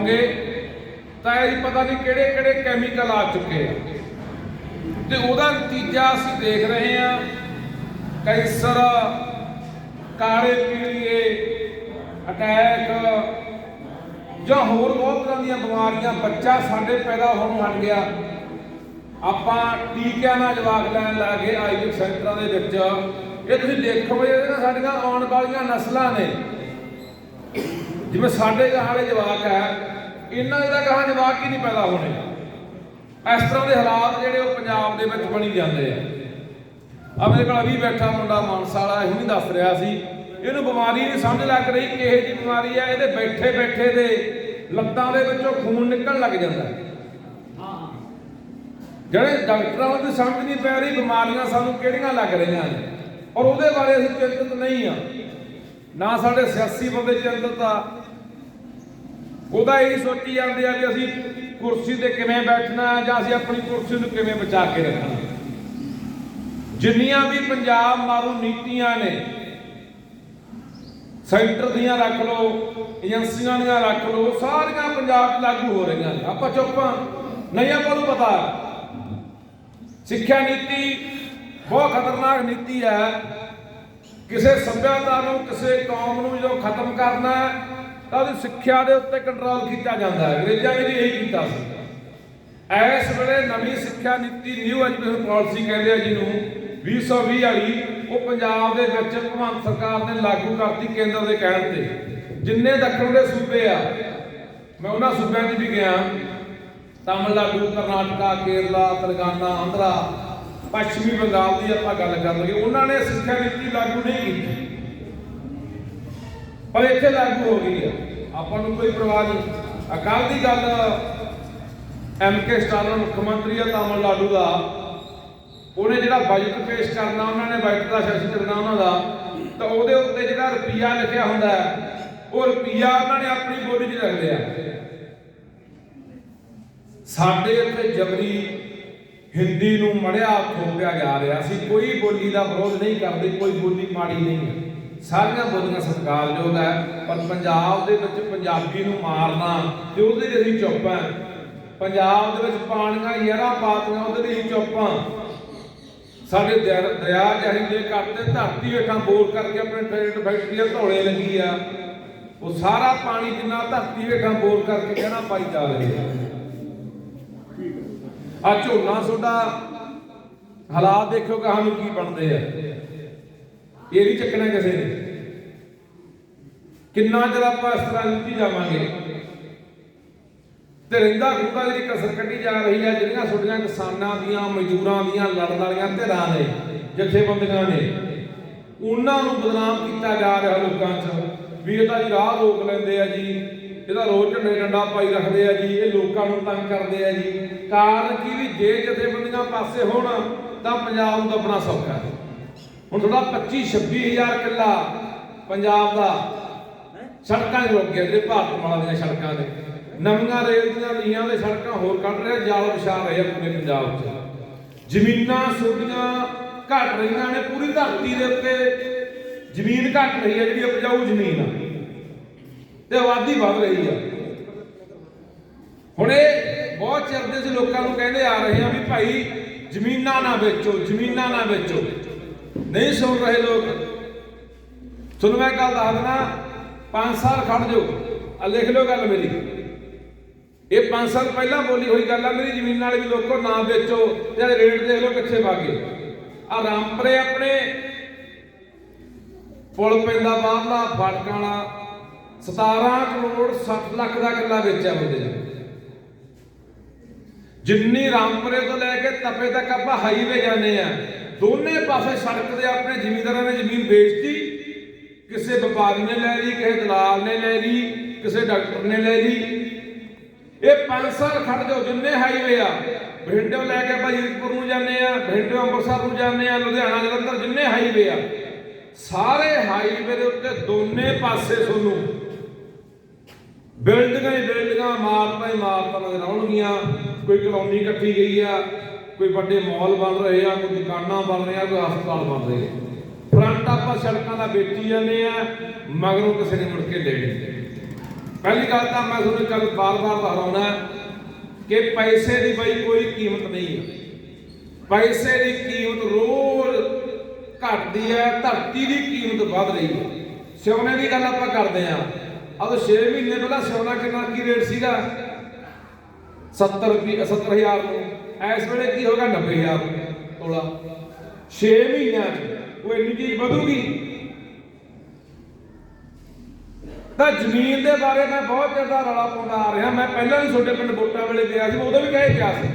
ਪਾਉਂਗੇ ਤਾਂ ਇਹ ਪਤਾ ਨਹੀਂ ਕਿਹੜੇ ਕਿਹੜੇ ਕੈਮੀਕਲ ਆ ਚੁੱਕੇ ਆ। ਤੇ ਉਹਦਾ ਨਤੀਜਾ ਅਸੀਂ ਦੇਖ ਰਹੇ ਹਾਂ, ਕੈਂਸਰ, ਕਾਲੇ ਪੀਲੀਏ, ਅਟੈਕ, ਜਾਂ ਹੋਰ ਬਹੁਤ ਤਰ੍ਹਾਂ ਦੀਆਂ ਬਿਮਾਰੀਆਂ, ਬੱਚਾ ਸਾਡੇ ਪੈਦਾ ਹੋਣ ਲੱਗ ਗਿਆ। ਆਪਾਂ ਟੀਕਿਆਂ ਨਾਲ ਜਵਾਕ ਲੈਣ ਲੱਗੇ ਆਈਵੀ ਸੈਂਟਰਾਂ ਦੇ ਵਿੱਚ। ਇਹ ਤੁਸੀਂ ਦੇਖੋ ਇਹ ਨਾ ਸਾਡੀਆਂ ਆਉਣ ਵਾਲੀਆਂ ਨਸਲਾਂ ਨੇ। ਜਿਵੇਂ ਸਾਡੇ ਗਾਹਾਂ ਜਵਾਕ ਹੈ, ਇਹਨਾਂ ਦੇ ਤਾਂ ਗਾਹਾਂ ਜਵਾਕ ਹੀ ਨਹੀਂ ਪੈਦਾ ਹੋਣੇ। ਇਸ ਤਰ੍ਹਾਂ ਦੇ ਹਾਲਾਤ ਜਿਹੜੇ ਉਹ ਪੰਜਾਬ ਦੇ ਵਿੱਚ ਬਣੀ ਜਾਂਦੇ ਆ। ਆ ਮੇਰੇ ਕੋਲ ਅਭੀ ਬੈਠਾ ਮੁੰਡਾ ਮਾਨਸਾ ਵਾਲਾ ਇਹ ਨਹੀਂ ਦੱਸ ਰਿਹਾ ਸੀ, ਇਹਨੂੰ ਬਿਮਾਰੀ ਨਹੀਂ ਸਮਝ ਲੱਗ ਰਹੀ, ਕਿਹੇ ਜੀ ਬਿਮਾਰੀ ਆ, ਇਹਦੇ ਬੈਠੇ ਬੈਠੇ ਦੇ ਲੱਤਾਂ ਦੇ ਵਿੱਚੋਂ ਖੂਨ ਨਿਕਲਣ ਲੱਗ ਜਾਂਦਾ। ਜਿਹੜੇ ਡਾਕਟਰਾਂ ਨੂੰ ਵੀ ਸਮਝ ਨਹੀਂ ਪੈ ਰਹੀ ਬਿਮਾਰੀਆਂ ਸਾਨੂੰ ਕਿਹੜੀਆਂ ਲੱਗ ਰਹੀਆਂ ਨੇ, ਔਰ ਉਹਦੇ ਬਾਰੇ ਅਸੀਂ ਚਿੰਤਤ ਨਹੀਂ ਆ। ਨਾ ਸਾਡੇ ਸਿਆਸੀ ਬੰਦੇ ਚਿੰਤਤ ਆ ਉਹਦਾ ਇਹ ਸੋਚੀ ਜਾਂਦੇ ਆ ਵੀ ਅਸੀਂ ਕੁਰਸੀ ਤੇ ਕਿਵੇਂ ਬੈਠਣਾ ਜਾਂ ਅਸੀਂ ਆਪਣੀ ਕੁਰਸੀ ਨੂੰ ਕਿਵੇਂ ਬਚਾ ਕੇ ਰੱਖਣਾ ਜਿੰਨੀਆਂ ਵੀ ਪੰਜਾਬ ਮਾਰੂ ਨੀਤੀਆਂ ਨੇ, ਸੈਂਟਰ ਦੀਆਂ ਰੱਖ ਲਓ, ਏਜੰਸੀਆਂ ਦੀਆਂ ਰੱਖ ਲਓ, ਸਾਰੀਆਂ ਪੰਜਾਬ 'ਚ ਲਾਗੂ ਹੋ ਰਹੀਆਂ ਨੇ। ਆਪਾਂ ਚੁੱਪਾਂ ਨਹੀਂ, ਆਪਾਂ ਨੂੰ ਪਤਾ ਸਿੱਖਿਆ ਨੀਤੀ ਬਹੁਤ ਖਤਰਨਾਕ ਨੀਤੀ ਹੈ। ਕਿਸੇ ਸੱਭਿਅਤਾ ਨੂੰ, ਕਿਸੇ ਕੌਮ ਨੂੰ ਜਦੋਂ ਖਤਮ ਕਰਨਾ ਹੈ ਤਾਂ ਉਹਦੀ ਸਿੱਖਿਆ ਦੇ ਉੱਤੇ ਕੰਟਰੋਲ ਕੀਤਾ ਜਾਂਦਾ ਹੈ। ਅੰਗਰੇਜ਼ਾਂ ਨੇ ਵੀ ਇਹੀ ਕੀਤਾ ਸੀ। ਇਸ ਵੇਲੇ ਨਵੀਂ ਸਿੱਖਿਆ ਨੀਤੀ ਨਿਊ ਐਜੂਕੇਸ਼ਨ ਪਾਲਿਸੀ ਕਹਿੰਦੇ ਆ ਜਿਹਨੂੰ 2020 ਵਾਲੀ, ਉਹ ਪੰਜਾਬ ਦੇ ਵਿੱਚ ਭਗਵੰਤ ਸਰਕਾਰ ਨੇ ਲਾਗੂ ਕਰਤੀ ਕੇਂਦਰ ਦੇ ਕਹਿਣ ਤੇ। ਜਿੰਨੇ ਦੱਖਣ ਦੇ ਸੂਬੇ ਆ, ਮੈਂ ਉਹਨਾਂ ਸੂਬਿਆਂ 'ਚ ਵੀ ਗਿਆ। ਤਾਮਿਲਨਾਡੂ, ਕਰਨਾਟਕਾ, ਕੇਰਲਾ, ਤੇਲੰਗਾਨਾ, ਆਂਧਰਾ, ਪੱਛਮੀ ਬੰਗਾਲ ਦੀ ਆਪਾਂ ਗੱਲ ਕਰ ਲਈਏ। ਉਹਨਾਂ ਨੇ ਸਿੱਖਿਆ ਨੀਤੀ ਲਾਗੂ ਨਹੀਂ ਕੀਤੀ। ਪਰ ਇੱਥੇ ਲਾਗੂ ਹੋ ਗਈ ਆ ਆਪਾਂ ਨੂੰ ਕੋਈ ਪਰਵਾਹ ਨਹੀਂ। ਅਕਾਲ ਦੀ ਗੱਲ ਐਮ ਕੇ ਸਟਾਲਿਨ ਮੁੱਖ ਮੰਤਰੀ ਹੈ ਤਾਮਿਲਨਾਡੂ ਦਾ। ਉਹਨੇ ਜਿਹੜਾ ਬਜਟ ਪੇਸ਼ ਕਰਨਾ, ਉਹਨਾਂ ਨੇ ਬਜਟ ਦਾ ਸੈਸ਼ਨ ਕਰਨਾ ਉਹਨਾਂ ਦਾ, ਤਾਂ ਉਹਦੇ ਉੱਤੇ ਜਿਹੜਾ ਰੁਪਈਆ ਲਿਖਿਆ ਹੁੰਦਾ ਉਹ ਰੁਪਈਆ ਉਹਨਾਂ ਨੇ ਆਪਣੀ ਬੋਲੀ 'ਚ ਰੱਖ ਲਿਆ। ਸਾਡੇ ਇੱਥੇ ਜਬਰੀ ਹਿੰਦੀ ਨੂੰ ਮੜਿਆ ਥੋਪਿਆ ਜਾ ਰਿਹਾ ਸੀ। ਕੋਈ ਬੋਲੀ ਦਾ ਵਿਰੋਧ ਨਹੀਂ ਕਰਦੇ, ਕੋਈ ਬੋਲੀ ਮਾੜੀ ਨਹੀਂ ਹੈ। ਸਾਰੀਆਂ ਬੋਲੀਆਂ ਸਤਿਕਾਰਯੋਗ ਹੈ, ਪਰ ਪੰਜਾਬ ਦੇ ਵਿੱਚ ਪੰਜਾਬੀ ਨੂੰ ਮਾਰਨਾ ਤੇ ਉਹਦੇ ਲਈ ਅਸੀਂ ਚੁੱਪ ਹਾਂ। ਪੰਜਾਬ ਦੇ ਵਿੱਚ ਪਾਣੀਆਂ, ਯਾਰਾਂ ਪਾਤੀਆਂ, ਉਹਦੇ ਲਈ ਅਸੀਂ ਚੁੱਪ ਹਾਂ। ਸਾਡੇ ਦਰਿਆ ਜਹੀਲੇ ਕਰਦੇ ਧਰਤੀ ਹੇਠਾਂ ਬੋਰ ਕਰਕੇ ਆਪਣੇ ਟ੍ਰੇਡ ਫੈਕਟਰੀਆਂ ਧੌਲੇ ਲੱਗੀ ਆ। ਉਹ ਸਾਰਾ ਪਾਣੀ ਜਿੰਨਾ ਧਰਤੀ ਹੇਠਾਂ ਬੋਰ ਕਰਕੇ ਕਹਿਣਾ ਪਾਈ ਜਾ ਰਹੇ ਆ? ਆ ਝੋਨਾ ਤੁਹਾਡਾ ਹਾਲਾਤ ਦੇਖੋ ਕਹਾਣੀ ਕੀ ਬਣਦੇ ਆ। ਇਹ ਨਹੀਂ ਚੱਕਣਾ ਕਿਸੇ ਨੇ। ਕਿੰਨਾ ਚਿਰ ਆਪਾਂ ਇਸ ਤਰ੍ਹਾਂ ਲੁੱਟੀ ਜਾਵਾਂਗੇ? ਤੇ ਰਹਿੰਦਾ ਖੁਦਾ ਜਿਹੜੀ ਕਸਰ ਕੱਢੀ ਜਾ ਰਹੀ ਹੈ, ਜਿਹੜੀਆਂ ਛੋਟੀਆਂ ਕਿਸਾਨਾਂ ਦੀਆਂ, ਮਜ਼ਦੂਰਾਂ ਦੀਆਂ, ਲੜਨ ਵਾਲੀਆਂ ਧਿਰਾਂ ਨੇ, ਜਥੇਬੰਦੀਆਂ ਨੇ, ਉਹਨਾਂ ਨੂੰ ਬਦਨਾਮ ਕੀਤਾ ਜਾ ਰਿਹਾ ਲੋਕਾਂ 'ਚ। ਵੀ ਇਹਦਾ ਜੀ ਰਾਹ ਰੋਕ ਲੈਂਦੇ ਆ ਜੀ। ਇਹਦਾ ਰੋਜ਼ ਝੰਡੇ ਡੰਡਾ ਪਾਈ ਰੱਖਦੇ ਆ ਜੀ। ਇਹ ਲੋਕਾਂ ਨੂੰ ਤੰਗ ਕਰਦੇ ਆ ਜੀ। ਕਾਰਨ ਕੀ ਵੀ ਜੇ ਜਥੇਬੰਦੀਆਂ ਪਾਸੇ ਹੋਣ, ਤਾਂ ਪੰਜਾਬ ਨੂੰ ਦੱਬਣਾ ਸੌਖਾ ਹੈ। ਹੁਣ ਥੋੜਾ 25 26000 ਕਿੱਲਾ ਪੰਜਾਬ ਦਾ ਸੜਕਾਂ 'ਚ ਰੁਕ ਗਿਆ, ਜਿਹੜੇ ਭਾਰਤ ਮਾਲਾ ਦੀਆਂ ਸੜਕਾਂ ਦੇ ਨਵੀਆਂ ਰੇਲ ਦੀਆਂ ਲੀਆਂ ਦੇ ਸੜਕਾਂ ਹੋਰ ਕੱਢ ਰਿਹਾ, ਜਾਲ ਵਿਛਾ ਰਹੇ ਆ ਪੂਰੇ ਪੰਜਾਬ 'ਚ। ਜ਼ਮੀਨਾਂ ਸੁੱਡੀਆਂ ਘਟ ਰਹੀਆਂ ਨੇ, ਪੂਰੀ ਧਰਤੀ ਦੇ ਉੱਤੇ ਜ਼ਮੀਨ ਘਟ ਰਹੀ ਹੈ ਜਿਹੜੀ ਉਪਜਾਊ ਜ਼ਮੀਨ ਆ। ਤੇ ਆਬਾਦੀ ਵੱਧ ਰਹੀ ਆ। ਹੁਣ ਇਹ ਬਹੁਤ ਚਿਰ ਦੇ ਲੋਕਾਂ ਨੂੰ ਕਹਿੰਦੇ ਆ ਰਹੇ ਆ ਵੀ ਭਾਈ ਜ਼ਮੀਨਾਂ ਨਾ ਵੇਚੋ, ਜ਼ਮੀਨਾਂ ਨਾ ਵੇਚੋ। ਨਹੀਂ ਸੁਣ ਰਹੇ ਲੋਕ। ਤੁਹਾਨੂੰ ਮੈਂ ਗੱਲ ਦੱਸ ਦੇਣਾ 5 ਸਾਲ ਖੜ ਜਾਓ। ਆ ਲਿਖ ਲਓ ਗੱਲ ਮੇਰੀ। ਇਹ 5 ਸਾਲ ਪਹਿਲਾਂ ਬੋਲੀ ਹੋਈ ਗੱਲ ਆ, ਮੇਰੀ ਜ਼ਮੀਨ ਵਾਲੇ ਵੀ ਲੋਕੋ ਨਾ ਵੇਚੋ ਤੇ ਆਹ ਰੇਟ ਦੇਖ ਲਓ ਕਿੱਥੇ ਵਾਗੇ ਆ ਰਾਮਪਰੇ ਆਪਣੇ ਪੁਲ ਪੈਂਦਾ ਬਾਹਰਲਾ, ਫਾਟਕਾਂ ਵਾਲਾ 17 ਕਰੋੜ 60 ਲੱਖ ਦਾ ਕਿੱਲਾ ਵੇਚਿਆ ਬੰਦੇ ਨੇ। ਜਿੰਨੀ ਰਾਮਪੁਰੇ ਤੋਂ ਲੈ ਕੇ ਤਪੇ ਤੱਕ ਆਪਾਂ ਹਾਈਵੇ ਜਾਂਦੇ ਆ। ਦੋਨੇ ਪਾਸੇ ਸੜਕ ਦੇ ਆਪਣੇ ਜ਼ਿਮੀਂਦਾਰਾਂ ਨੇ ਜ਼ਮੀਨ ਵੇਚਤੀ। ਕਿਸੇ ਵਪਾਰੀ ਨੇ ਲੈ ਲਈ, ਕਿਸੇ ਦਲਾਲ ਨੇ ਲੈ ਲਈ, ਕਿਸੇ ਡਾਕਟਰ ਨੇ ਲੈ ਲਈ। ਇਹ 5 ਸਾਲ ਖੜ ਜਾਓ, ਜਿੰਨੇ ਹਾਈਵੇ ਆ ਬਠਿੰਡੇ ਲੈ ਕੇ ਆਪਾਂ ਜੀਤਪੁਰ ਨੂੰ ਜਾਂਦੇ ਆ ਬਠਿੰਡੇ ਅੰਮ੍ਰਿਤਸਰ ਨੂੰ ਜਾਂਦੇ ਆ, ਲੁਧਿਆਣਾ, ਜਲੰਧਰ, ਜਿੰਨੇ ਹਾਈਵੇ ਆ, ਸਾਰੇ ਹਾਈਵੇ ਦੇ ਉੱਤੇ ਦੋਨੇ ਪਾਸੇ ਤੁਹਾਨੂੰ ਬਿਲਡਿੰਗਾਂ ਹੀ ਬਿਲਡਿੰਗਾਂ, ਇਮਾਰਤਾਂ ਹੀ ਮਾਰਤਾਂ ਨਜ਼ਰ ਆਉਣਗੀਆਂ। ਕੋਈ ਕਲੋਨੀ ਇਕੱਠੀ ਗਈ ਆ ਕੋਈ ਵੱਡੇ ਮਾਲ ਬਣ ਰਹੇ ਆ, ਕੋਈ ਦੁਕਾਨਾਂ ਬਣ ਰਹੀਆਂ, ਕੋਈ ਹਸਪਤਾਲ ਬਣ ਰਹੇ ਫਰੰਟ ਆਪਾਂ ਸੜਕਾਂ ਦਾ ਵੇਚੀ ਜਾਂਦੇ ਆ, ਮਗਰੋਂ ਕਿਸੇ ਨੇ ਮੁੜ ਕੇ ਲੈ ਨਹੀਂ ਪਹਿਲੀ ਗੱਲ ਤਾਂ ਮੈਂ ਤੁਹਾਨੂੰ ਕੱਲ ਬਾਰ-ਬਾਰ ਦੁਹਰਾਉਣਾ ਕਿ ਪੈਸੇ ਦੀ ਬਈ ਕੋਈ ਕੀਮਤ ਨਹੀਂ ਹੈ ਪੈਸੇ ਦੀ ਕੀਮਤ ਰੋਜ਼ ਘਟਦੀ ਹੈ, ਧਰਤੀ ਦੀ ਕੀਮਤ ਵੱਧ ਰਹੀ ਹੈ। ਸੋਨੇ ਦੀ ਗੱਲ ਆਪਾਂ ਕਰਦੇ ਆਂ ਆਹ 6 ਮਹੀਨੇ ਪਹਿਲਾਂ ਸੋਨਾ ਕਿੰਨਾ, ਕੀ ਰੇਟ ਸੀਗਾ? 70 ਰੁਪਏ 70000 ਨੂੰ ਇਸ ਵੇਲੇ ਕੀ ਹੋਗਾ 90000 ਤੋਲਾ। 6 ਮਹੀਨਿਆਂ 'ਚ ਉਹ ਇੰਨੀ ਚੀਜ਼ ਵਧੂਗੀ। ਤਾਂ ਜ਼ਮੀਨ ਦੇ ਬਾਰੇ ਮੈਂ ਬਹੁਤ ਚਿਰ ਦਾ ਰੌਲਾ ਪਾਉਂਦਾ ਆ ਰਿਹਾ। ਮੈਂ ਪਹਿਲਾਂ ਵੀ ਤੁਹਾਡੇ ਪਿੰਡ ਵੋਟਾਂ ਵੇਲੇ ਗਿਆ ਸੀ ਉਦੋਂ ਵੀ ਕਹੇ ਗਿਆ ਸੀ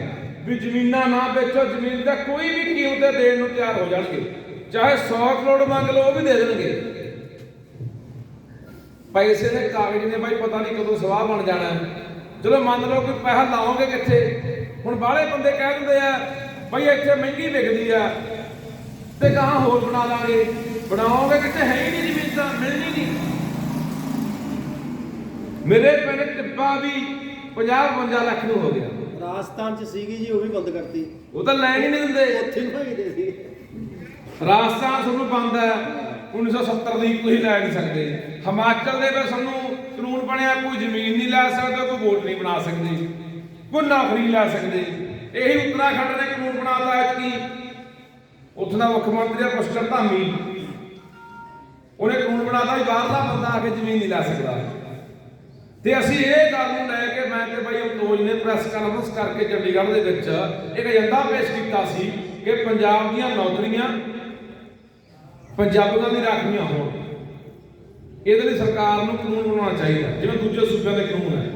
ਵੀ ਜ਼ਮੀਨਾਂ ਨਾ ਵੇਚੋ, ਜ਼ਮੀਨ ਦਾ ਕੋਈ ਵੀ ਕੀਮਤ ਦੇਣ ਨੂੰ ਤਿਆਰ ਹੋ ਜਾਣਗੇ। ਚਾਹੇ 100 ਕਰੋੜ ਮੰਗ ਲਓ, ਉਹ ਵੀ ਦੇ ਦੇਣਗੇ। ਪੈਸੇ ਦੇ ਕਾਗਜ਼ ਨੇ ਬਾਈ, ਪਤਾ ਨਹੀਂ ਕਦੋਂ ਸਵਾਹ ਬਣ ਜਾਣਾ। ਹੈ। ਚਲੋ ਮੰਨ ਲਓ ਕਿ ਪੈਸਾ ਲਾਓਗੇ ਕਿੱਥੇ? ਹੁਣ ਬਾਹਲੇ ਬੰਦੇ ਕਹਿ ਦਿੰਦੇ ਆ ਬਈ ਇੱਥੇ ਮਹਿੰਗੀ ਵਿਕਦੀ ਆ। ਤੇ ਕਹਾਂ ਹੋਰ ਬਣਾ ਲਾਂਗੇ। ਬਣਾਓਗੇ ਕਿੱਥੇ ਹੈ ਹੀ ਨਹੀਂ ਜ਼ਮੀਨ ਤਾਂ ਮਿਲਣੀ ਨਹੀਂ। ਮੇਰੇ ਪਿੰਡ ਟਿੱਬਾ ਵੀ 50 52 ਲੱਖ ਨੂੰ ਹੋ ਗਿਆ। ਰਾਜਸਥਾਨ ਚ ਸੀਗੀ ਜੀ ਉਹ ਵੀ ਬੰਦ ਕਰਤੀ। ਉਹ ਤਾਂ ਲੈਣ ਹੀ ਨਹੀਂ ਦਿੰਦੇ। ਉੱਥੇ ਹੀ ਭਾਈਦੇ ਸੀ। ਰਾਜਸਥਾਨ ਤੁਹਾਨੂੰ ਬੰਦ ਹੈ। 1970 ਦੀ ਤੁਸੀਂ ਲੈ ਨਹੀਂ ਸਕਦੇ। ਹਿਮਾਚਲ ਦੇ ਵਿੱਚ ਸਾਨੂੰ ਕਾਨੂੰਨ ਬਣਿਆ ਕੋਈ ਜ਼ਮੀਨ ਨਹੀਂ ਲੈ ਸਕਦਾ ਕੋਈ ਵੋਟ ਨਹੀਂ ਬਣਾ ਸਕਦੇ। ਕੋਈ ਨੌਕਰੀ ਨਹੀਂ ਲੈ ਸਕਦੇ। ਇਹੀ ਉੱਤਰਾਖੰਡ ਨੇ ਕਾਨੂੰਨ ਬਣਾਤਾ ਹੈ ਕਿ ਉੱਥੇ ਦਾ ਮੁੱਖ ਮੰਤਰੀ ਆ ਪੁਸ਼ਕਰ ਧਾਮੀ। ਉਹਨੇ ਕਾਨੂੰਨ ਬਣਾਤਾ ਵੀ ਬਾਹਰਲਾ ਬੰਦਾ ਆ ਕੇ ਜ਼ਮੀਨ ਨਹੀਂ ਲੈ ਸਕਦਾ। ਤੇ ਅਸੀਂ ਇਹ ਗੱਲ ਨੂੰ ਲੈ ਕੇ ਮੈਂ ਤੇ ਬਾਈ ਅਮਤੋਜ ਨੇ ਪ੍ਰੈਸ ਕਾਨਫਰੰਸ ਕਰਕੇ ਚੰਡੀਗੜ੍ਹ ਦੇ ਵਿੱਚ ਇੱਕ ਏਜੰਡਾ ਪੇਸ਼ ਕੀਤਾ ਸੀ ਕਿ ਪੰਜਾਬ ਦੀਆਂ ਨੌਕਰੀਆਂ ਪੰਜਾਬੀਆਂ ਦੀ ਰਾਖਵੀਆਂ ਹੋਣ। ਇਹਦੇ ਲਈ ਸਰਕਾਰ ਨੂੰ ਕਾਨੂੰਨ ਬਣਾਉਣਾ ਚਾਹੀਦਾ। ਜਿਵੇਂ ਦੂਜੇ ਸੂਬਿਆਂ ਦੇ ਕਾਨੂੰਨ ਹੈ।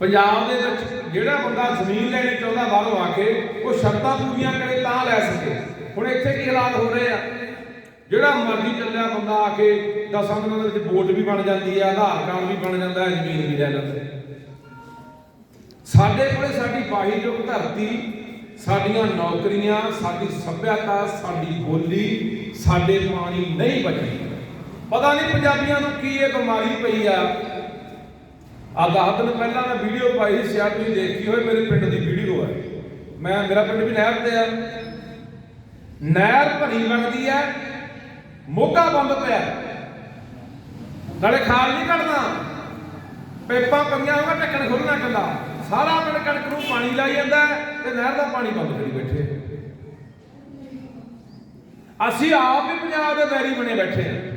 ਪੰਜਾਬ ਦੇ ਵਿੱਚ ਜਿਹੜਾ ਬੰਦਾ ਜ਼ਮੀਨ ਲੈਣੀ ਚਾਹੁੰਦਾ ਬਾਹਰੋਂ ਆ ਕੇ, ਉਹ ਸ਼ਰਤਾਂ ਪੂਰੀਆਂ ਕਰੇ ਤਾਂ ਲੈ ਸਕੇ। ਹੁਣ ਇੱਥੇ ਕੀ ਹਾਲਾਤ ਹੋ ਰਹੇ ਆ? ਜਿਹੜਾ ਮਰਜ਼ੀ ਚੱਲਿਆ ਬੰਦਾ ਆ ਕੇ 10 ਦਿਨਾਂ ਦੇ ਵਿੱਚ ਵੋਟ ਵੀ ਬਣ ਜਾਂਦੀ ਹੈ ਆਧਾਰ ਕਾਰਡ ਵੀ ਬਣ ਜਾਂਦਾ ਹੈ ਜ਼ਮੀਨ ਵੀ ਲੈ ਲੈਂਦੇ ਸਾਡੇ ਕੋਲੇ ਸਾਡੀ ਬਾਹੀਯੋਗ ਧਰਤੀ, ਸਾਡੀਆਂ ਨੌਕਰੀਆਂ, ਸਾਡੀ ਸੱਭਿਅਤਾ, ਸਾਡੀ ਬੋਲੀ, ਸਾਡੇ ਪਾਣੀ ਨਹੀਂ ਬਚੀ ਪਤਾ ਨਹੀਂ ਪੰਜਾਬੀਆਂ ਨੂੰ ਕੀ ਇਹ ਬਿਮਾਰੀ ਪਈ ਆ। ਆ ਦਸ ਦਿਨ ਪਹਿਲਾਂ ਮੈਂ ਵੀਡੀਓ ਪਾਈ ਸੀ ਸ਼ਾਇਦ ਤੁਸੀਂ ਦੇਖੀ ਹੋਵੇ ਮੇਰੇ ਪਿੰਡ ਦੀ ਵੀਡੀਓ ਹੈ ਮੈਂ, ਮੇਰਾ ਪਿੰਡ ਵੀ ਨਹਿਰ ਤੇ ਆ। ਨਹਿਰ ਭਰੀ ਵਗਦੀ ਹੈ ਮੋਗਾ ਬੰਦ ਪਿਆ। ਨਾਲੇ ਖਾਲ ਨਹੀਂ ਕੱਢਦਾ ਪੇਪਾਂ ਪਈਆਂ ਹੋਗਾ ਢੱਕਣ ਖੋਲਣਾ ਕੱਲਾ ਸਾਰਾ ਪਿੰਡ ਕਣਕ ਨੂੰ ਪਾਣੀ ਲਾਈ ਜਾਂਦਾ ਤੇ ਨਹਿਰ ਦਾ ਪਾਣੀ ਬੰਦ ਕਰੀ ਬੈਠੇ। ਅਸੀਂ ਆਪ ਵੀ ਪੰਜਾਬ ਦੇ ਬੈਰੀ ਬਣੇ ਬੈਠੇ ਹਾਂ।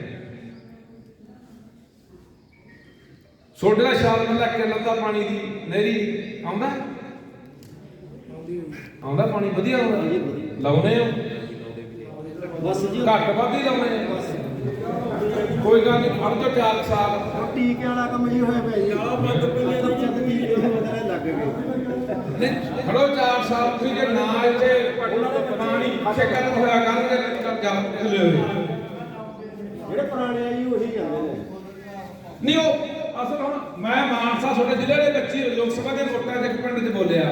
ਛੋਟੇ ਦਾ ਸ਼ਾਲ ਮੱਲਾ ਕਿਲਨ ਦਾ ਪਾਣੀ ਦੀ ਨਹਿਰੀ ਆਉਂਦਾ? ਆਉਂਦਾ ਪਾਣੀ ਵਧੀਆ ਆਉਂਦਾ। ਲਾਉਨੇ ਹੋ? ਬਸ ਜੀ ਘੱਟ ਵੱਧ ਹੀ ਲਾਉਨੇ ਕੋਈ ਗੱਲ ਨਹੀਂ ਖੜ ਜਾ ਚਾਰ ਕੁ ਸਾਲ। ਉਹ ਟੀਕੇ ਵਾਲਾ ਕੰਮ ਜੀ ਹੋਇਆ ਪਿਆ ਜੀ। ਆ ਬੰਦ ਪਈਆਂ ਨੇ ਜਦ ਟੀਕੇ ਵਗੈਰਾ ਲੱਗ ਗਏ। ਨਹੀਂ ਖੜੋ 4 ਸਾਲ ਤੁਸੀਂ ਜੇ ਨਾ ਇੱਥੇ ਪਾਣੀ ਫਸੇ ਕਰਨ ਹੋਇਆ ਕਰਨਗੇ ਤਾਂ ਜੰਮ ਖੁੱਲੇ ਹੋਏ ਜਿਹੜੇ ਪੁਰਾਣੇ ਆ ਜੀ ਉਹੀ ਜਾਂਦੇ ਨੇ ਨਹੀਂ ਉਹ ਅਸਲ ਹੁਣ ਮੈਂ ਮਾਨਸਾ ਤੁਹਾਡੇ ਜ਼ਿਲ੍ਹੇ ਦੇ ਵਿੱਚ ਹੀ ਲੋਕ ਸਭਾ ਦੇ ਵੋਟਾਂ ਦੇ ਇੱਕ ਪਿੰਡ 'ਚ ਬੋਲਿਆ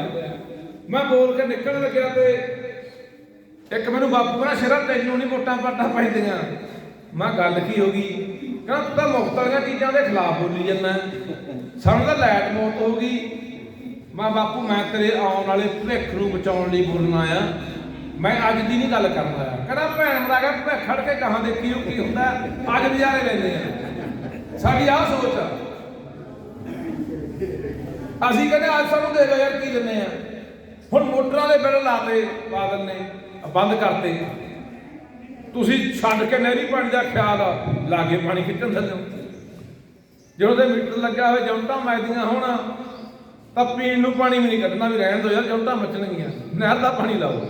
ਮੈਂ ਬੋਲ ਕੇ ਨਿਕਲਣ ਲੱਗਿਆ ਤੇ ਇੱਕ ਮੈਨੂੰ ਬਾਪੂ ਕਹਿੰਦਾ ਸ਼ਰਾ ਤੈਨੂੰ ਨਹੀਂ ਵੋਟਾਂ ਪਾਟਾਂ ਪੈਂਦੀਆਂ। ਮੈਂ ਗੱਲ ਕੀ ਹੋ ਗਈ? ਕਹਿੰਦਾ, ਤੂੰ ਤਾਂ ਮੁਖਤ ਚੀਜ਼ਾਂ ਦੇ ਖਿਲਾਫ ਬੋਲੀ ਜਾਂਦਾ। ਸਾਨੂੰ ਤਾਂ ਲੈਟ ਮੌਤ ਹੋ ਗਈ। ਮੈਂ ਬਾਪੂ, ਮੈਂ ਤੇਰੇ ਆਉਣ ਵਾਲੇ ਭਵਿੱਖ ਨੂੰ ਬਚਾਉਣ ਲਈ ਬੋਲਣਾ ਆ ਮੈਂ ਅੱਜ ਦੀ ਨਹੀਂ ਗੱਲ ਕਰਨਾ ਆ ਕਹਿੰਦਾ, ਭੈਣ ਦਾ ਗਿਆ ਭਵਿੱਖ ਖੜ ਕੇ ਕਹਾਂ ਦੇਖੀ ਉਹ ਕੀ ਹੁੰਦਾ। ਅੱਜ ਨਜ਼ਾਰੇ ਲੈਂਦੇ ਆ। ਸਾਡੀ ਆਹ ਸੋਚ ਆ। ਅਸੀਂ ਕਹਿੰਦੇ, ਅੱਜ ਸਾਨੂੰ ਦੇ ਦਿਓ ਯਾਰ ਕੀ ਦਿੰਨੇ ਆ। ਹੁਣ ਮੋਟਰਾਂ ਦੇ ਬਿੱਲ ਲਾਤੇ ਬਾਦਲ ਨੇ ਬੰਦ ਕਰਤੇ। ਤੁਸੀਂ ਛੱਡ ਕੇ ਨਹਿਰੀ ਪਾਣੀ ਦਾ ਖਿਆਲ ਆ ਲਾਗੇ ਪਾਣੀ ਖਿੱਚਣ ਥੱਲੇ ਜਦੋਂ ਤੇ ਮੀਟਰ ਲੱਗਾ ਹੋਵੇ ਜੌਂਟਾਂ ਮੱਚਦੀਆਂ ਹੋਣਾ, ਤਾਂ ਪੀਣ ਨੂੰ ਪਾਣੀ ਵੀ ਨਹੀਂ ਕੱਢਣਾ, ਵੀ ਰਹਿਣ ਦਿਓ ਯਾਰ ਜਮਟਾਂ ਮੱਚਣਗੀਆਂ ਨਹਿਰ ਦਾ ਪਾਣੀ ਲਾਓ।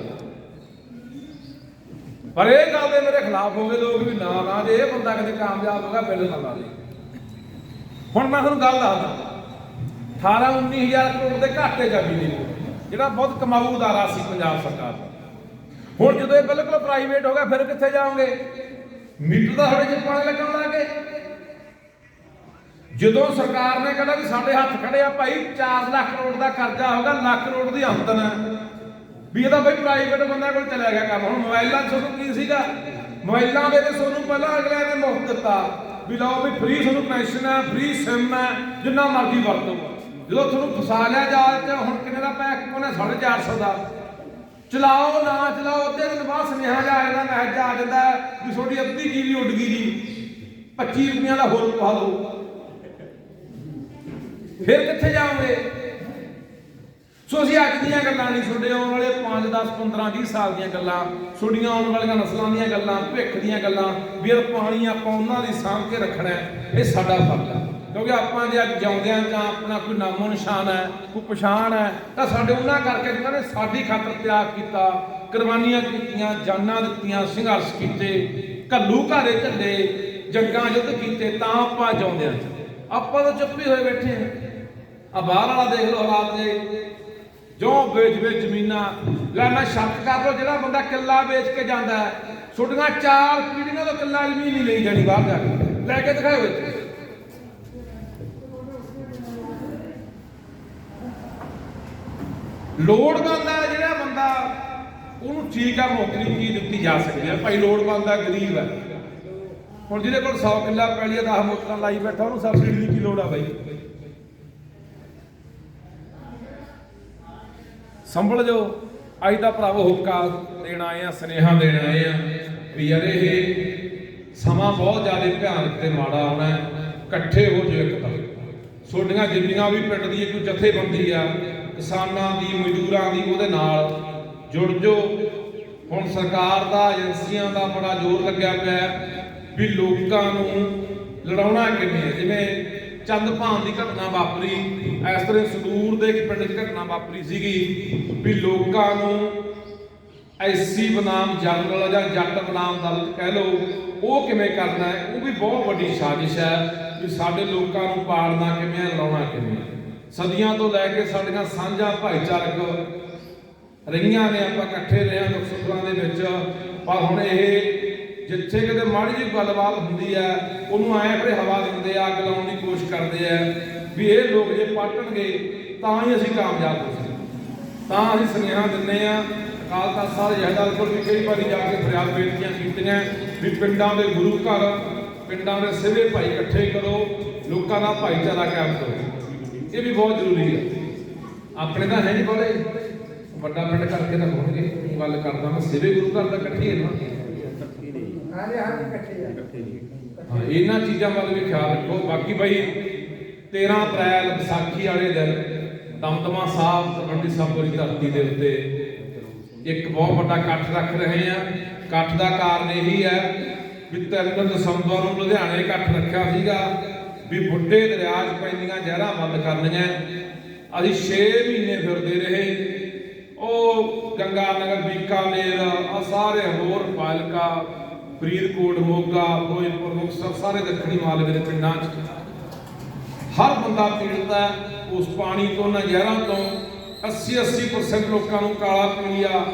ਪਰ ਇਹ ਗੱਲ ਦੇ ਮੇਰੇ ਖਿਲਾਫ ਹੋ ਗਏ ਲੋਕ ਵੀ ਨਾ ਨਾ ਜੇ ਇਹ ਬੰਦਾ ਕਿਤੇ ਕਾਮਯਾਬ ਹੋਗਾ, ਬਿੱਲ ਨਾ ਲਾ ਦੇ ਹੁਣ ਮੈਂ ਤੁਹਾਨੂੰ ਗੱਲ ਦੱਸਦਾ। 18 19000 ਕਰੋੜ ਦੇ ਘਾਟੇ ਜਾ ਬਿਜਲੀ ਜਿਹੜਾ ਬਹੁਤ ਕਮਾਊ ਅਦਾਰਾ ਸੀ ਪੰਜਾਬ ਸਰਕਾਰ ਦਾ। ਹੁਣ ਜਦੋਂ ਇਹ ਬਿਲਕੁਲ ਪ੍ਰਾਈਵੇਟ ਹੋ ਗਿਆ, ਫਿਰ ਕਿੱਥੇ ਜਾਓਗੇ? ਮੀਟਰ ਦਾ ਸਾਡੇ ਚ ਪਾਣੀ ਲੱਗਣ ਲੱਗੇ ਜਦੋਂ ਸਰਕਾਰ ਨੇ ਕਹਿੰਦਾ ਵੀ ਸਾਡੇ ਹੱਥ ਖੜੇ ਆ ਭਾਈ 4 ਲੱਖ ਕਰੋੜ ਦਾ ਕਰਜ਼ਾ ਹੋਗਾ ਲੱਖ ਕਰੋੜ ਦੀ ਆਮਦਨ। ਹੈ ਵੀ ਇਹਦਾ ਬਈ ਪ੍ਰਾਈਵੇਟ ਬੰਦਾ ਕੋਲ ਚਲਾ ਗਿਆ ਕੰਮ। ਹੁਣ ਮੋਬਾਈਲਾਂ 'ਚ ਤੁਹਾਨੂੰ ਕੀ ਸੀਗਾ? ਮੋਬਾਈਲਾਂ ਦੇ ਵਿੱਚ ਤੁਹਾਨੂੰ ਪਹਿਲਾਂ ਅਗਲੇ ਨੇ ਮੁਫਤ ਦਿੱਤਾ ਵੀ ਲਓ ਵੀ ਫ੍ਰੀ ਤੁਹਾਨੂੰ ਕਨੈਕਸ਼ਨ ਹੈ ਫ੍ਰੀ ਸਿਮ ਹੈ, ਜਿੰਨਾ ਮਰਜ਼ੀ ਵਰਤੋ। ਜਦੋਂ ਤੁਹਾਨੂੰ ਫਸਾ ਲਿਆ ਜਾਲ 'ਚ ਹੁਣ ਕਿੰਨੇ ਦਾ ਪੈਕ ਉਹਨੇ 450 ਦਾ। ਚਲਾਓ, ਨਾ ਚਲਾਓ, ਅੱਧੇ ਦਿਨ ਬਾਅਦ ਸੁਨੇਹਾ ਜਾ ਜਾਂਦਾ ਮੈਸੇਜ ਆ ਜਾਂਦਾ ਵੀ ਤੁਹਾਡੀ ਅੱਧੀ ਜੀਬੀ ਉੱਡ ਗਈ ਜੀ। 25 ਰੁਪਈਆਂ ਦਾ ਹੋਰ ਪਾ ਦਿਓ। ਫਿਰ ਕਿੱਥੇ ਜਾਓਗੇ? ਸੋ ਅਸੀਂ ਅੱਜ ਦੀਆਂ ਗੱਲਾਂ ਨਹੀਂ ਛੋਡੇ ਆਉਣ ਵਾਲੇ 5 10 15 20 ਸਾਲ ਦੀਆਂ ਗੱਲਾਂ ਛੋਡੀਆਂ ਆਉਣ ਵਾਲੀਆਂ ਨਸਲਾਂ ਦੀਆਂ ਗੱਲਾਂ, ਭਵਿੱਖ ਦੀਆਂ ਗੱਲਾਂ, ਵੀ ਪਾਣੀ ਆਪਾਂ ਉਹਨਾਂ ਦੀ ਸਾਂਭ ਕੇ ਰੱਖਣਾ ਇਹ ਸਾਡਾ ਫਰਜ਼ ਹੈ। ਕਿਉਂਕਿ ਆਪਾਂ ਜੇ ਅੱਜ ਜਿਉਂਦਿਆਂ ਜਾਂ ਆਪਣਾ ਕੋਈ ਨਾਮੋ ਨਿਸ਼ਾਨ ਹੈ, ਕੋਈ ਪਛਾਣ ਹੈ, ਤਾਂ ਸਾਡੇ ਉਹਨਾਂ ਕਰਕੇ ਜਿਨ੍ਹਾਂ ਨੇ ਸਾਡੀ ਖਾਤਰ ਤਿਆਗ ਕੀਤਾ, ਕੁਰਬਾਨੀਆਂ ਕੀਤੀਆਂ, ਜਾਨਾਂ ਦਿੱਤੀਆਂ, ਸੰਘਰਸ਼ ਕੀਤੇ, ਘੱਲੂ ਘਾਰੇ ਝੱਲੇ ਜੰਗਾਂ ਯੁੱਧ ਕੀਤੇ, ਤਾਂ ਆਪਾਂ ਜਿਉਂਦਿਆਂ ਚ ਆਪਾਂ ਤਾਂ ਚੁੱਪ ਹੀ ਹੋਏ ਬੈਠੇ ਆ ਆ ਬਾਹਰ ਵਾਲਾ ਦੇਖ ਲਓ ਹਾਲਾਤ ਦੇ ਜੋ ਵੇਚ ਵੇਚ ਜ਼ਮੀਨਾਂ, ਲੈ ਮੈਂ ਸ਼ੱਕ ਕਰ ਲਓ, ਜਿਹੜਾ ਬੰਦਾ ਕਿੱਲਾ ਵੇਚ ਕੇ ਜਾਂਦਾ ਹੈ ਛੋਟੀਆਂ ਚਾਰ ਪੀੜੀਆਂ ਤੋਂ ਕਿੱਲਾ ਜ਼ਮੀਨ ਨਹੀਂ ਲਈ ਜਾਣੀ ਬਾਹਰ ਜਾ ਕੇ। ਲੈ ਕੇ ਦਿਖਾਓ ਇੱਥੇ। ਲੋੜਵੰਦ ਹੈ ਜਿਹੜਾ ਬੰਦਾ, ਉਹਨੂੰ ਠੀਕ ਆ, ਨੌਕਰੀ ਕੀ ਦਿੱਤੀ ਜਾ ਸਕਦੀ ਹੈ। ਭਾਈ ਲੋੜਵੰਦ ਹੈ ਗਰੀਬ ਹੈ ਹੁਣ ਜਿਹਦੇ ਕੋਲ 100 ਕਿੱਲਾ ਪੈਲੀ ਹੈ 10 ਮੋਟਰਾਂ ਲਾਈ ਬੈਠਾ, ਉਹਨੂੰ ਸਬਸਿਡੀ ਦੀ ਕੀ ਲੋੜ ਆ ਬਾਈ? ਸੰਭਲ ਜੋ ਅੱਜ ਦਾ ਭਰਾਵੋ ਹੁੱਕਾ ਦੇਣ ਆਏ ਆ, ਸਨੇਹਾ ਦੇਣ ਆਏ ਆ, ਵੀ ਯਾਰ ਇਹ ਸਮਾਂ ਬਹੁਤ ਜ਼ਿਆਦਾ ਭਿਆਨਕ ਤੇ ਮਾੜਾ ਆਉਣਾ ਇਕੱਠੇ ਹੋ ਜਾਓ ਇੱਕ ਤਾਂ। ਛੋਡੀਆਂ ਜਿੰਨੀਆਂ ਵੀ ਪਿੰਡ ਦੀ ਕੋਈ ਜਥੇਬੰਦੀ ਆ। ਕਿਸਾਨਾਂ ਦੀ, ਮਜ਼ਦੂਰਾਂ ਦੀ, ਉਹਦੇ ਨਾਲ ਜੁੜ ਜੋ ਹੁਣ ਸਰਕਾਰ ਦਾ, ਏਜੰਸੀਆਂ ਦਾ ਬੜਾ ਜ਼ੋਰ ਲੱਗਿਆ ਪਿਆ ਵੀ ਲੋਕਾਂ ਨੂੰ ਲੜਾਉਣਾ ਕਿਵੇਂ ਹੈ? ਜਿਵੇਂ ਚੰਦਭਾਨ ਦੀ ਘਟਨਾ ਵਾਪਰੀ, ਇਸ ਤਰ੍ਹਾਂ ਸੰਦੂਰ ਦੇ ਇੱਕ ਪਿੰਡ 'ਚ ਘਟਨਾ ਵਾਪਰੀ ਸੀਗੀ ਵੀ ਲੋਕਾਂ ਨੂੰ ਐਸੀ ਬਨਾਮ ਜਨਰਲ ਜਾਂ ਜੱਟ ਬਨਾਮ ਦਲਿਤ ਕਹਿ ਲਓ, ਉਹ ਕਿਵੇਂ ਕਰਨਾ ਹੈ? ਉਹ ਵੀ ਬਹੁਤ ਵੱਡੀ ਸਾਜ਼ਿਸ਼ ਹੈ ਵੀ ਸਾਡੇ ਲੋਕਾਂ ਨੂੰ ਪਾਲਣਾ ਕਿਵੇਂ ਹੈ, ਲੜਾਉਣਾ ਕਿਵੇਂ ਹੈ। ਸਦੀਆਂ ਤੋਂ ਲੈ ਕੇ ਸਾਡੀਆਂ ਸਾਂਝਾ ਭਾਈਚਾਰਕ ਰਹੀਆਂ ਨੇ, ਆਪਾਂ ਇਕੱਠੇ ਰਹੇ ਹਾਂ ਦੁੱਖ ਸੁੱਖਾਂ ਦੇ ਵਿੱਚ। ਪਰ ਹੁਣ ਇਹ ਜਿੱਥੇ ਕਿਤੇ ਮਾੜੀ ਜਿਹੀ ਗੱਲਬਾਤ ਹੁੰਦੀ ਹੈ, ਉਹਨੂੰ ਐਂ ਪਰੇ ਹਵਾ ਦਿੰਦੇ ਆ, ਅੱਗ ਲਾਉਣ ਦੀ ਕੋਸ਼ਿਸ਼ ਕਰਦੇ ਆ ਵੀ ਇਹ ਲੋਕ ਜੇ ਪਾਟਣਗੇ, ਤਾਂ ਹੀ ਅਸੀਂ ਕਾਮਯਾਬ ਹੋ ਸਕਦੇ ਤਾਂ ਅਸੀਂ ਸੁਨੇਹਾ ਦਿੰਦੇ ਆ ਅਕਾਲ ਤਖਤ ਸਾਹਿਬ ਜਹਦਾਰ ਕੋਲ ਵੀ ਕਈ ਵਾਰੀ ਜਾ ਕੇ ਫਰਿਆਦ ਬੇਨਤੀਆਂ ਕੀਤੀਆਂ ਵੀ ਪਿੰਡਾਂ ਦੇ ਗੁਰੂ ਘਰ, ਪਿੰਡਾਂ ਦੇ ਸਿਵੇ ਭਾਈ ਇਕੱਠੇ ਕਰੋ, ਲੋਕਾਂ ਦਾ ਭਾਈਚਾਰਾ ਕਾਇਮ ਕਰੋ। ਇਹ ਵੀ ਬਹੁਤ ਜ਼ਰੂਰੀ ਹੈ ਆਪਣੇ ਤਾਂ ਹੈ ਨਹੀਂ ਬੋਲੇ ਵੱਡਾ ਪਿੰਡ ਕਰਕੇ ਤਾਂ ਹੋਣਗੇ। ਗੱਲ ਕਰਦਾ ਮੈਂ ਸਿਵੇ ਗੁਰੂ ਘਰ ਦਾ ਇਕੱਠੇ ਹੈ ਨਾ। ਹਾਂਜੀ ਹਾਂਜੀ ਇਕੱਠੇ ਆ। ਹਾਂ ਇਹਨਾਂ ਚੀਜ਼ਾਂ ਵੱਲ ਵੀ ਖਿਆਲ ਰੱਖੋ। ਬਾਕੀ ਬਈ 13 ਅਪ੍ਰੈਲ ਵਿਸਾਖੀ ਵਾਲੇ ਦਿਨ ਦਮਦਮਾ ਸਾਹਿਬ ਤਲਵੰਡੀ ਸਾਬੋ ਦੀ ਧਰਤੀ ਦੇ ਉੱਤੇ ਇੱਕ ਬਹੁਤ ਵੱਡਾ ਇਕੱਠ ਰੱਖ ਰਹੇ ਆ। ਇਕੱਠ ਦਾ ਕਾਰਨ ਇਹੀ ਹੈ ਵੀ 3 ਦਸੰਬਰ ਨੂੰ ਲੁਧਿਆਣੇ ਇਕੱਠ ਰੱਖਿਆ ਸੀਗਾ। ਵੀ ਬੁੱਢੇ ਦਰਿਆਜ਼ ਪੈਂਦੀਆਂ ਜ਼ਹਿਰਾਂ ਬੰਦ ਕਰਨੀਆਂ। ਅਸੀਂ 6 ਮਹੀਨੇ ਫਿਰਦੇ ਰਹੇ। ਉਹ ਗੰਗਾ ਨਗਰ ਬੀਕਾਨੇਰ ਆ ਸਾਰੇ ਹੋਰ ਪਾਲਕਾ ਫਰੀਦਕੋਟ, ਮੋਗਾ, ਫਿਰੋਜ਼ਪੁਰ, ਮੁਕਤਸਰ, ਸਾਰੇ ਦੱਖਣੀ ਮਾਲਵੇ ਦੇ ਪਿੰਡਾਂ 'ਚ। ਹਰ ਬੰਦਾ ਪੀੜਤ ਹੈ। ਉਸ ਪਾਣੀ ਤੋਂ, ਉਹਨਾਂ ਜ਼ਹਿਰਾਂ ਤੋਂ 80 80% ਲੋਕਾਂ ਨੂੰ ਕਾਲਾ ਪੀਲੀਆ,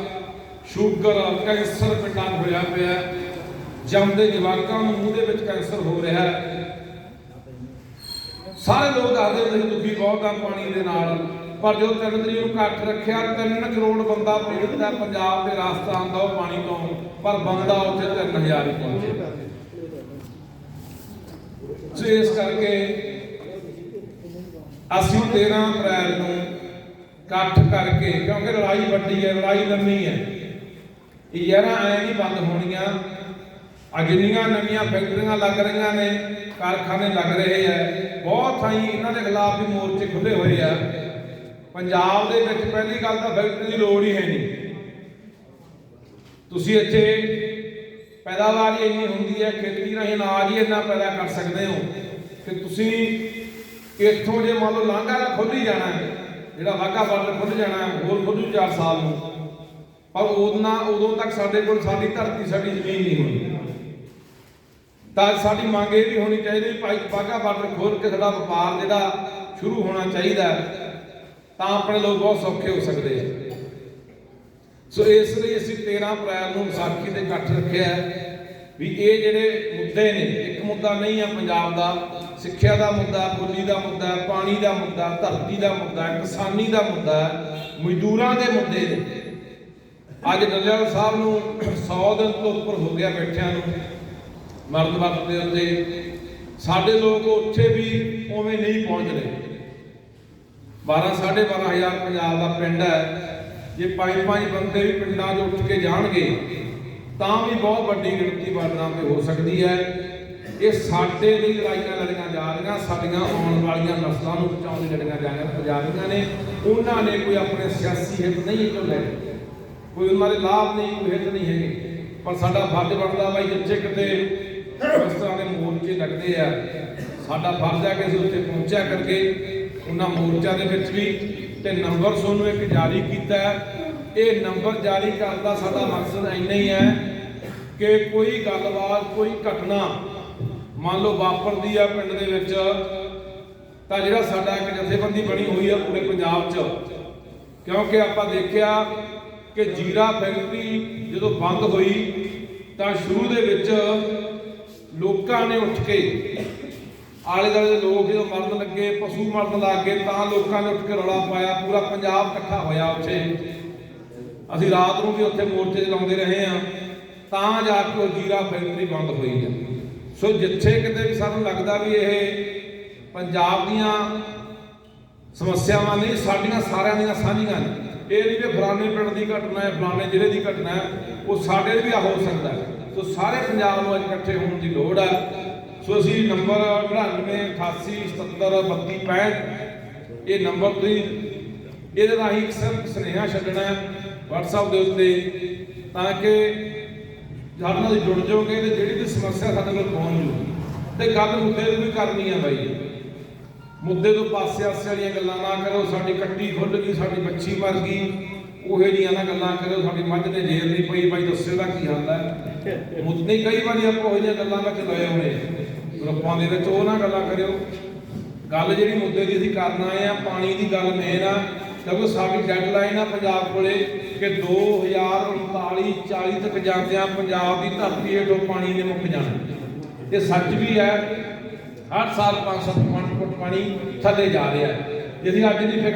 ਸ਼ੂਗਰ, ਕੈਂਸਰ ਪਿੰਡਾਂ 'ਚ ਹੋਇਆ ਪਿਆ। ਜੰਮਦੇ ਜਵਾਕਾਂ ਨੂੰ ਮੂੰਹ ਦੇ ਵਿੱਚ ਕੈਂਸਰ ਹੋ ਰਿਹਾ। ਹੈ ਸਾਰੇ ਲੋਕ ਦੱਸਦੇ ਹੁੰਦੇ ਨੇ ਦੁਖੀ ਬਹੁਤ ਆ ਪਾਣੀ ਦੇ ਨਾਲ। ਪਰ ਜੋ ਤਿੰਨ ਤਰੀਕ ਨੂੰ ਇਕੱਠ ਰੱਖਿਆ, ਤਿੰਨ ਕਰੋੜ ਬੰਦਾ ਪੀੜਤ ਹੈ ਪੰਜਾਬ ਦੇ ਰਾਜਸਥਾਨ ਦਾ ਉਹ ਪਾਣੀ ਤੋਂ, ਪਰ ਬੰਦਾ ਉੱਥੇ 3000 ਹੀ ਪਹੁੰਚੇ ਸੋ ਇਸ ਕਰਕੇ ਅਸੀਂ 13 ਅਪ੍ਰੈਲ ਨੂੰ ਇਕੱਠ ਕਰਕੇ, ਕਿਉਂਕਿ ਲੜਾਈ ਵੱਡੀ ਹੈ, ਲੜਾਈ ਲੰਮੀ ਹੈ। ਇਹ ਯਾਰਾਂ ਐ ਨਹੀਂ ਬੰਦ ਹੋਣੀਆਂ ਅੱਜ ਨਵੀਆਂ ਫੈਕਟਰੀਆਂ ਲੱਗ ਰਹੀਆਂ ਨੇ ਕਾਰਖਾਨੇ ਲੱਗ ਰਹੇ ਆ। ਬਹੁਤ ਥਾਈਂ ਇਹਨਾਂ ਦੇ ਖਿਲਾਫ ਵੀ ਮੋਰਚੇ ਖੁੱਲੇ ਹੋਏ ਆ। ਪੰਜਾਬ ਦੇ ਵਿੱਚ ਪਹਿਲੀ ਗੱਲ ਤਾਂ ਫੈਕਟਰੀ ਦੀ ਲੋੜ ਹੀ ਹੈ ਨਹੀਂ। ਤੁਸੀਂ ਇੱਥੇ ਪੈਦਾਵਾਰ ਹੀ ਇੰਨੀ ਹੁੰਦੀ ਹੈ ਖੇਤੀ ਰਾਹੀਂ ਅਨਾਜ ਹੀ ਇੰਨਾ ਪੈਦਾ ਕਰ ਸਕਦੇ ਹੋ ਕਿ ਤੁਸੀਂ ਇੱਥੋਂ ਜੇ ਮੰਨ ਲਓ ਲਾਂਘਾ ਦਾ ਖੁੱਲ ਹੀ ਜਾਣਾ ਹੈ ਜਿਹੜਾ ਵਾਹਗਾ ਬਾਰਡਰ ਖੁੱਲ ਜਾਣਾ ਹੈ, ਹੋਰ ਖੁੱਲੂ 4 ਸਾਲ ਨੂੰ। ਪਰ ਉਦੋਂ ਉਦੋਂ ਤੱਕ ਸਾਡੇ ਕੋਲ ਸਾਡੀ ਧਰਤੀ ਸਾਡੀ ਜ਼ਮੀਨ ਨਹੀਂ ਹੋਣੀ ਤਾਂ ਸਾਡੀ ਮੰਗ ਇਹ ਵੀ ਹੋਣੀ ਚਾਹੀਦੀ ਭਾਈ ਵਾਹਗਾ ਬਾਰਡਰ ਖੋਲ ਕੇ ਸਾਡਾ ਵਪਾਰ ਜਿਹੜਾ ਸ਼ੁਰੂ ਹੋਣਾ ਚਾਹੀਦਾ ਤਾਂ ਆਪਣੇ ਲੋਕ ਬਹੁਤ ਸੌਖੇ ਹੋ ਸਕਦੇ ਆ। ਸੋ ਇਸ ਲਈ ਅਸੀਂ 13 ਅਪ੍ਰੈਲ ਨੂੰ ਵਿਸਾਖੀ ਦੇ ਇਕੱਠ ਰੱਖਿਆ ਵੀ ਇਹ ਜਿਹੜੇ ਮੁੱਦੇ ਨੇ, ਇੱਕ ਮੁੱਦਾ ਨਹੀਂ ਆ ਪੰਜਾਬ ਦਾ, ਸਿੱਖਿਆ ਦਾ ਮੁੱਦਾ, ਬੋਲੀ ਦਾ ਮੁੱਦਾ, ਪਾਣੀ ਦਾ ਮੁੱਦਾ, ਧਰਤੀ ਦਾ ਮੁੱਦਾ, ਕਿਸਾਨੀ ਦਾ ਮੁੱਦਾ, ਮਜ਼ਦੂਰਾਂ ਦੇ ਮੁੱਦੇ ਨੇ। ਅੱਜ ਡੱਲੇਵਾਲ ਸਾਹਿਬ ਨੂੰ 100 ਦਿਨ ਤੋਂ ਉੱਪਰ ਹੋ ਗਿਆ ਬੈਠਿਆਂ ਨੂੰ। ਮਰਦ ਵਰਤ ਦੇ ਉੱਤੇ ਸਾਡੇ ਲੋਕ ਉੱਥੇ ਵੀ ਉਵੇਂ ਨਹੀਂ ਪਹੁੰਚ ਰਹੇ 12 12500 ਹਜ਼ਾਰ ਪੰਜਾਬ ਦਾ ਪਿੰਡ ਹੈ। ਜੇ ਪੰਜ ਪੰਜ ਬੰਦੇ ਵੀ ਪਿੰਡਾਂ 'ਚ ਉੱਠ ਕੇ ਜਾਣਗੇ, ਤਾਂ ਵੀ ਬਹੁਤ ਵੱਡੀ ਗਿਣਤੀ ਬਾਰਡਰਾਂ ਤੇ ਹੋ ਸਕਦੀ ਹੈ। ਇਹ ਸਾਡੇ ਲਈ ਲੜਾਈਆਂ ਲੜੀਆਂ ਜਾ ਰਹੀਆਂ, ਸਾਡੀਆਂ ਆਉਣ ਵਾਲੀਆਂ ਨਸਲਾਂ ਨੂੰ ਬਚਾਉਣ ਲਈ ਲੜੀਆਂ ਜਾ ਰਹੀਆਂ ਜਾ ਰਹੀਆਂ ਨੇ। ਉਹਨਾਂ ਨੇ ਕੋਈ ਆਪਣੇ ਸਿਆਸੀ ਹਿੱਤ ਨਹੀਂ ਇਹ ਲੈ ਕੋਈ ਉਹਨਾਂ ਦੇ ਲਾਭ ਨਹੀਂ, ਕੋਈ ਹਿੱਤ ਨਹੀਂ ਹੈਗੇ। ਪਰ ਸਾਡਾ ਫਰਜ਼ ਬਣਦਾ ਬਾਈ, ਜਿੱਥੇ ਕਿਤੇ ਇਸ ਤਰ੍ਹਾਂ ਦੇ ਮੋਰਚੇ ਲੱਗਦੇ ਆ ਸਾਡਾ ਫਰਜ਼ ਹੈ ਕਿ ਅਸੀਂ ਉੱਥੇ ਪਹੁੰਚਿਆ ਕਰਕੇ ਉਹਨਾਂ ਮੋਰਚਿਆਂ ਦੇ ਵਿੱਚ ਵੀ ਤੇ ਨੰਬਰ ਤੁਹਾਨੂੰ ਇੱਕ ਜਾਰੀ ਕੀਤਾ ਹੈ। ਇਹ ਨੰਬਰ ਜਾਰੀ ਕਰਨ ਦਾ ਸਾਡਾ ਮਕਸਦ ਇੰਨਾ ਹੀ ਹੈ ਕਿ ਕੋਈ ਗੱਲਬਾਤ, ਕੋਈ ਘਟਨਾ ਮੰਨ ਲਓ ਵਾਪਰਦੀ ਆ ਪਿੰਡ ਦੇ ਵਿੱਚ, ਤਾਂ ਜਿਹੜਾ ਸਾਡਾ ਇੱਕ ਜਥੇਬੰਦੀ ਬਣੀ ਹੋਈ ਆ ਪੂਰੇ ਪੰਜਾਬ 'ਚ ਕਿਉਂਕਿ ਆਪਾਂ ਦੇਖਿਆ ਕਿ ਜੀਰਾ ਫੈਕਟਰੀ ਜਦੋਂ ਬੰਦ ਹੋਈ ਤਾਂ ਸ਼ੁਰੂ ਦੇ ਵਿੱਚ ਲੋਕਾਂ ਨੇ ਉੱਠ ਕੇ, ਆਲੇ ਦੁਆਲੇ ਦੇ ਲੋਕ ਜਦੋਂ ਮਰਨ ਲੱਗੇ, ਪਸ਼ੂ ਮਰਨ ਲੱਗ ਗਏ, ਤਾਂ ਲੋਕਾਂ ਨੇ ਉੱਠ ਕੇ ਰੌਲਾ ਪਾਇਆ, ਪੂਰਾ ਪੰਜਾਬ ਇਕੱਠਾ ਹੋਇਆ ਉੱਥੇ। ਅਸੀਂ ਰਾਤ ਨੂੰ ਵੀ ਉੱਥੇ ਮੋਰਚੇ ਚਲਾਉਂਦੇ ਰਹੇ ਆ ਤਾਂ ਜਾ ਕੇ ਉਹ ਜੀਰਾ ਫੈਕਟਰੀ ਬੰਦ ਹੋਈ ਹੈ। ਸੋ ਜਿੱਥੇ ਕਿਤੇ ਵੀ ਸਾਨੂੰ ਲੱਗਦਾ ਵੀ ਇਹ ਪੰਜਾਬ ਦੀਆਂ ਸਮੱਸਿਆਵਾਂ ਨਹੀਂ ਸਾਡੀਆਂ ਸਾਰਿਆਂ ਦੀਆਂ ਸਾਂਝੀਆਂ ਨੇ। ਇਹ ਨਹੀਂ ਕਿ ਫਲਾਣੇ ਪਿੰਡ ਦੀ ਘਟਨਾ ਹੈ, ਫਲਾਣੇ ਜ਼ਿਲ੍ਹੇ ਦੀ ਘਟਨਾ ਹੈ, ਉਹ ਸਾਡੇ ਵੀ ਵੀ ਹੋ ਸਕਦਾ ਹੈ। ਸੋ ਸਾਰੇ ਪੰਜਾਬ ਨੂੰ ਅੱਜ ਇਕੱਠੇ ਹੋਣ ਦੀ ਲੋੜ ਹੈ ਸੋ ਅਸੀਂ ਨੰਬਰ 99 88 77 32 65 ਇਹ ਨੰਬਰ ਤੁਸੀਂ ਇਹਦੇ ਰਾਹੀਂ ਇੱਕ ਸਿਰਫ ਸੁਨੇਹਾ ਛੱਡਣਾ ਹੈ WhatsApp ਦੇ ਉੱਤੇ, ਤਾਂ ਕਿ ਸਾਡੇ ਨਾਲ ਜੁੜ ਜਾਓਗੇ ਤੇ ਜਿਹੜੀ ਵੀ ਸਮੱਸਿਆ ਸਾਡੇ ਕੋਲ ਪਹੁੰਚ ਜੂ ਤੇ ਗੱਲ ਮੁੱਦੇ ਨੂੰ ਵੀ ਕਰਨੀ ਹੈ ਬਾਈ। ਮੁੱਦੇ ਤੋਂ ਪਾਸੇ ਆਸੇ ਵਾਲੀਆਂ ਗੱਲਾਂ ਨਾ ਕਰੋ, ਸਾਡੀ ਕੱਟੀ ਖੁੱਲ ਗਈ, ਸਾਡੀ ਬੱਚੀ ਮਰ ਗਈ, ਉਹੇ ਜੀਆਂ ਨਾ ਗੱਲਾਂ ਕਰੋ, ਸਾਡੀ ਮੱਝ ਨੇ ਜੇਰ ਨਹੀਂ ਪਈ, ਬਾਈ, ਦੱਸਿਓ ਦਾ ਕੀ ਹਾਲ ਹੈ। ਮੁੱਦੇ ਕਈ ਵਾਰੀ ਆਪਾਂ ਉਹ ਜਿਹੀਆਂ ਗੱਲਾਂ ਵਿੱਚ ਲਏ ਹੋਏ ਗਰੁੱਪਾਂ ਦੇ ਵਿੱਚ ਉਹ ਨਾ ਗੱਲਾਂ ਕਰਿਓ। ਗੱਲ ਜਿਹੜੀ ਮੁੱਦੇ ਦੀ ਅਸੀਂ ਕਰਨ ਆਏ ਆ, ਪਾਣੀ ਦੀ ਗੱਲ ਮੇਨ ਆ। ਕਿਉਂਕਿ ਸਾਡੀ ਡੈਡਲਾਈਨ ਆ ਪੰਜਾਬ ਕੋਲੇ ਕਿ 2039 40 ਤੱਕ ਜਾਂਦਿਆਂ ਪੰਜਾਬ ਦੀ ਧਰਤੀ ਹੇਠੋਂ ਪਾਣੀ ਨੇ ਮੁੱਕ ਜਾਣਾ। ਇਹ ਸੱਚ ਵੀ ਹੈ, ਹਰ ਸਾਲ 5-7 ਫੁੱਟ ਪਾਣੀ ਥੱਲੇ ਜਾ ਰਿਹਾ ਜੇ ਅਸੀਂ ਅੱਜ ਦੀ ਫਿਕਰ